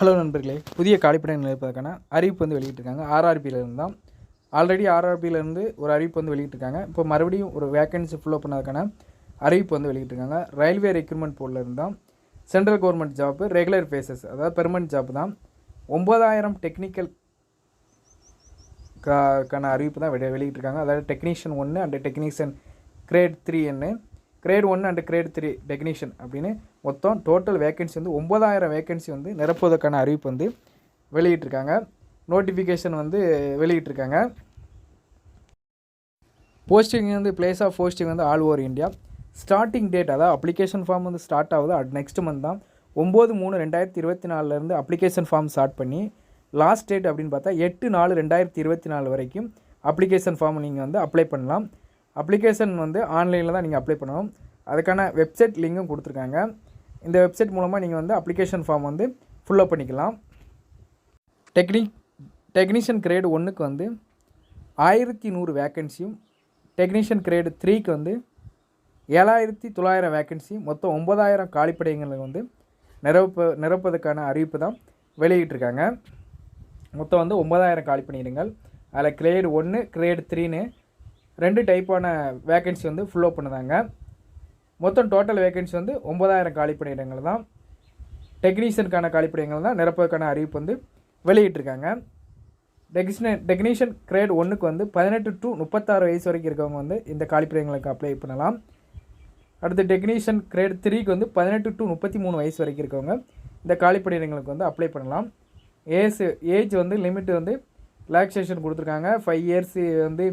Hello நண்பர்களே புதிய காலிப்படம் நிலைப்பதற்கான அறிவிப்பு வந்து வெளியிட்டிருக்காங்க. ஆர்ஆர்பியிலேருந்து தான். ஆல்ரெடி ஆர்ஆர்பியிலேருந்து ஒரு அறிவிப்பு வந்து வெளியிட்டிருக்காங்க. இப்போ மறுபடியும் ஒரு வேக்கன்சி ஃபுல்லோ பண்ணதுக்கான அறிவிப்பு வந்து வெளியிட்டிருக்காங்க. ரயில்வே ரெக்ரூட்மெண்ட் போர்டில் தான். Central government job regular basis அதாவது பெர்மனன்ட் ஜாப் தான். ஒம்பதாயிரம் டெக்னிக்கல் கான அறிவிப்பு தான் வெளி வெளியிட்டிருக்காங்க. அதாவது டெக்னீஷியன் ஒன்று அண்ட் டெக்னீஷியன் கிரேட் த்ரீ என்ன grade one and grade three technician அப்படின்னு மொத்தம் டோட்டல் வேகன்சி வந்து ஒம்பதாயிரம் வேகன்சி வந்து நிரப்புவதற்கான அறிவிப்பு வந்து வெளியிட்டிருக்காங்க. நோட்டிஃபிகேஷன் வந்து வெளியிட்டிருக்காங்க. போஸ்டிங் வந்து பிளேஸ் ஆஃப் போஸ்டிங் வந்து all over India starting date அதாவது அப்ளிகேஷன் ஃபார்ம் வந்து ஸ்டார்ட் ஆகுது. அட் நெக்ஸ்ட் மந்த் தான். ஒம்பது மூணு ரெண்டாயிரத்தி இருபத்தி நாலுலேருந்து அப்ளிகேஷன் ஃபார்ம் ஸ்டார்ட் பண்ணி லாஸ்ட் டேட் அப்படின்னு பார்த்தா எட்டு நாலு ரெண்டாயிரத்தி இருபத்தி நாலு வரைக்கும் அப்ளிகேஷன் ஃபார்ம் நீங்கள் வந்து அப்ளை பண்ணலாம். அப்ளிகேஷன் வந்து ஆன்லைனில் தான் நீங்கள் அப்ளை பண்ணணும். அதுக்கான வெப்சைட் லிங்கும் கொடுத்துருக்காங்க. இந்த வெப்சைட் மூலமாக நீங்கள் வந்து அப்ளிகேஷன் ஃபார்ம் வந்து ஃபுல்லப் பண்ணிக்கலாம். டெக்னிக் டெக்னீஷியன் கிரேடு ஒன்றுக்கு வந்து ஆயிரத்தி நூறு வேக்கன்சியும் டெக்னீஷியன் கிரேடு த்ரீக்கு வந்து ஏழாயிரத்தி தொள்ளாயிரம் வேக்கன்சி மொத்தம் ஒம்பதாயிரம் காலிப்படையங்களை வந்து நிரப்ப நிரப்பதுக்கான அறிவிப்பு தான் வெளியிட்டிருக்காங்க. மொத்தம் வந்து ஒம்பதாயிரம் காலிப்பணியிடங்கள். அதில் கிரேடு ஒன்று கிரேடு த்ரீன்னு ரெண்டு டைப்பான வேக்கன்சி வந்து ஃபுல்லோ பண்ணுதாங்க. மொத்தம் டோட்டல் வேகன்சி வந்து ஒம்பதாயிரம் காலிப்பணியிடங்கள் தான். டெக்னீஷியனுக்கான காலிப்பணியிடங்கள் தான். நிரப்புவதற்கான அறிவிப்பு வந்து வெளியிட்டிருக்காங்க. டெக்னிஷியன் டெக்னீஷியன் கிரேட் ஒன்றுக்கு வந்து பதினெட்டு டு முப்பத்தாறு வயசு வரைக்கும் இருக்கவங்க வந்து இந்த காலிப்பணிகளுக்கு அப்ளை பண்ணலாம். அடுத்து டெக்னீஷியன் கிரேட் த்ரீக்கு வந்து பதினெட்டு டு முப்பத்தி மூணு வயசு வரைக்கும் இருக்கவங்க இந்த காலிப்பணியிடங்களுக்கு வந்து அப்ளை பண்ணலாம். ஏஜ் ஏஜ் வந்து லிமிட் வந்து ரிலாக்ஸேஷன் கொடுத்துருக்காங்க. ஃபைவ் இயர்ஸ் வந்து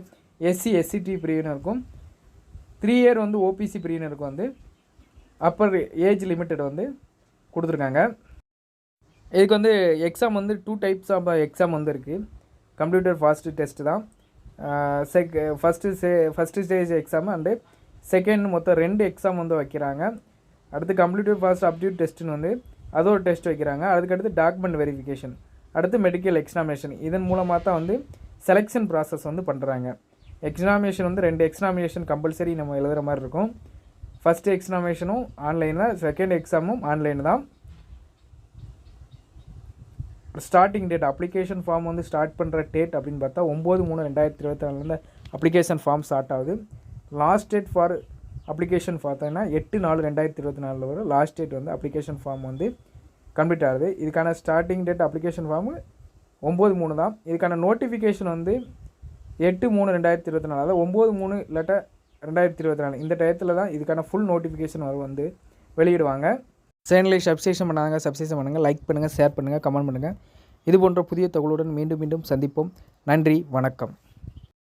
எஸ்சி எஸ்சிடி பிரிவினருக்கும் த்ரீ இயர் வந்து ஓபிசி பிரிவினருக்கு வந்து அப்பர் ஏஜ் லிமிட்டட் வந்து கொடுத்துருக்காங்க. இதுக்கு வந்து எக்ஸாம் வந்து டூ டைப்ஸ் ஆஃப் எக்ஸாம் வந்து இருக்குது கம்ப்யூட்டர் ஃபாஸ்ட்டு டெஸ்ட்டு தான். Check first say first stage exam and second மொத்தம் ரெண்டு எக்ஸாம் வந்து வைக்கிறாங்க. அடுத்து கம்ப்யூட்டர் ஃபாஸ்ட் அப்டியூட் டெஸ்ட்டுன்னு வந்து அது ஒரு டெஸ்ட் வைக்கிறாங்க. அதுக்கடுத்து டாக்குமெண்ட் வெரிஃபிகேஷன் அடுத்து மெடிக்கல் எக்ஸாமினேஷன் இதன் மூலமாக தான் வந்து செலெக்ஷன் ப்ராசஸ் வந்து பண்ணுறாங்க எக்ஸாமினேஷன் வந்து ரெண்டு எக்ஸாமினேஷன் கம்பல்சரி நம்ம எழுதுகிற மாதிரி இருக்கும். ஃபஸ்ட்டு எக்ஸாமினேஷனும் ஆன்லைன் தான் செகண்ட் எக்ஸாமும் ஆன்லைன் தான். ஸ்டார்டிங் டேட் அப்ளிகேஷன் ஃபார்ம் வந்து ஸ்டார்ட் பண்ணுற டேட் அப்படின்னு பார்த்தா ஒம்பது மூணு ரெண்டாயிரத்தி இருபத்தி நாலுலேருந்து அப்ளிகேஷன் ஃபார்ம் ஸ்டார்ட் ஆகுது. லாஸ்ட் டேட் ஃபார் அப்ளிகேஷன் பார்த்தோன்னா எட்டு நாலு ரெண்டாயிரத்தி இருபத்தி நாலில் வரும் லாஸ்ட் டேட் வந்து அப்ளிகேஷன் ஃபார்ம் வந்து கம்ப்ளீட் ஆகுது. இதுக்கான ஸ்டார்டிங் டேட் அப்ளிகேஷன் ஃபார்மு ஒம்பது மூணு தான். இதுக்கான நோட்டிஃபிகேஷன் வந்து எட்டு மூணு ரெண்டாயிரத்தி இருபத்தி நாலு. அதாவது ஒம்பது மூணு இல்லாட்ட ரெண்டாயிரத்தி இருபத்தி நாலு. இந்த டயத்தில் தான் இதுக்கான ஃபுல் நோட்டிஃபிகேஷன் வரும் வந்து வெளியிடுவாங்க. சேனலை சப்ஸ்கிரிப்ஷன் பண்ணாங்க சப்ஸ்கிரிப்ஷன் பண்ணுங்கள் லைக் பண்ணுங்கள் ஷேர் பண்ணுங்கள் கமெண்ட் பண்ணுங்கள் இது போன்ற புதிய தகவலுடன் மீண்டும் மீண்டும் சந்திப்போம். நன்றி வணக்கம்.